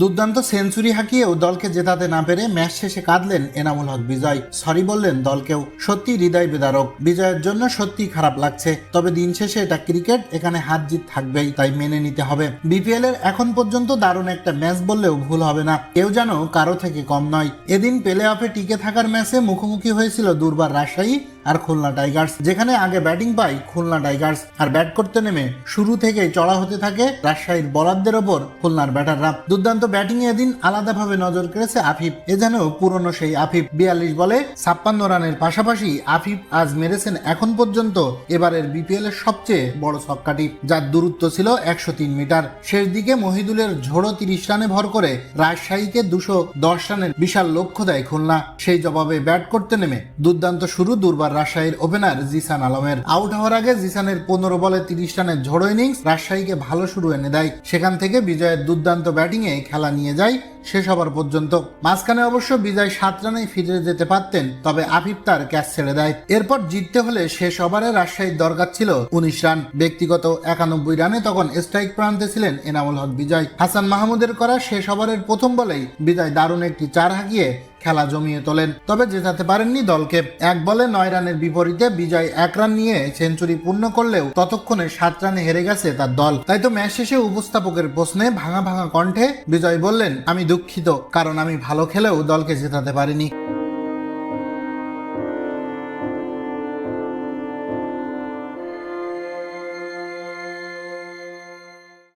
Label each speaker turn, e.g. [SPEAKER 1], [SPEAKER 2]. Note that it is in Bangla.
[SPEAKER 1] দুর্দান্ত সেঞ্চুরি হাঁকিয়েও দলকে জেতাতে না পেরে ম্যাচ শেষে কাঁদলেন এনামুল হক বিজয়। সরি বললেন দলকেও, সত্যি হৃদয় বেদারক। বিজয়ের জন্য সত্যি খারাপ লাগছে। তবে দিন শেষে এটা ক্রিকেট, এখানে হাত জিত থাকবেই, তাই মেনে নিতে হবে। বিপিএল এর এখন পর্যন্ত দারুণ একটা ম্যাচ বললেও ভুল হবে না। কেউ যেন কারও থেকে কম নয়। এদিন প্লে অফে টিকে থাকার ম্যাচে মুখোমুখি হয়েছিল দুর্বার রাজশাহী। আর খুলনা টাইগার্স। যেখানে আগে ব্যাটিং পায় খুলনা টাইগার্স। আর ব্যাট করতে নেমে শুরু থেকেই চড়া হতে থাকে রাজশাহীর বলারদের ওপর খুলনার ব্যাটাররা। দুর্দান্ত ব্যাটিং এ এদিন আলাদাভাবে নজর কেড়েছে আফিফ। এ যেন পুরনো সেই আফিফ। বিয়াল্লিশ বলে ছাপ্পান্ন রানের পাশাপাশি আফিফ আজ মেরেছেন এখন পর্যন্ত এবারের বিপিএল এর সবচেয়ে বড় ছক্কাটি, যার দূরত্ব ছিল একশো তিন মিটার। শেষ দিকে মহিদুলের ঝোড়ো তিরিশ রানে ভর করে রাজশাহীকে দুশো দশ রানের বিশাল লক্ষ্য দেয় খুলনা। সেই জবাবে ব্যাট করতে নেমে দুর্দান্ত শুরু দুর্বার রাজশাহীর ওপেনার জিসান আলমের আউট হওয়ার আগে জিসানের পনেরো বলে তিরিশ রানের ঝড়ো ইনিংস রাজশাহীকে ভালো শুরু এনে দেয়। সেখান থেকে বিজয়ের দুর্দান্ত ব্যাটিংয়ে খেলা নিয়ে যায় শেষ হবার পর্যন্ত। মাঝখানে অবশ্য বিজয় সাত রানে ফিরে যেতে পারতেন, তবে আফিফ তার ক্যাচ ছেড়ে দেয়। এরপর জিততে হলে শেষ ওভারে রাজশাহীর দরকার ছিল উনিশ রান। ব্যক্তিগত একানব্বই রানে তখন স্ট্রাইক প্রান্তে ছিলেন এনামুল হক বিজয়। হাসান মাহমুদের করা শেষ ওভারের প্রথম বলেই বিজয় দারুণ একটি চার হাঁকিয়ে খেলা জমিয়ে তোলেন। তবে জেতাতে পারেননি দলকে। এক বলে নয় রানের বিপরীতে বিজয় এক রান নিয়ে সেঞ্চুরি পূর্ণ করলেও ততক্ষণে সাত রানে হেরে গেছে তার দল। তাই তো ম্যাচ শেষে উপস্থাপকের প্রশ্নে ভাঙা ভাঙা কণ্ঠে বিজয় বললেন, আমি দুঃখিত, কারণ আমি ভালো খেলেও দলকে জেতাতে পারিনি।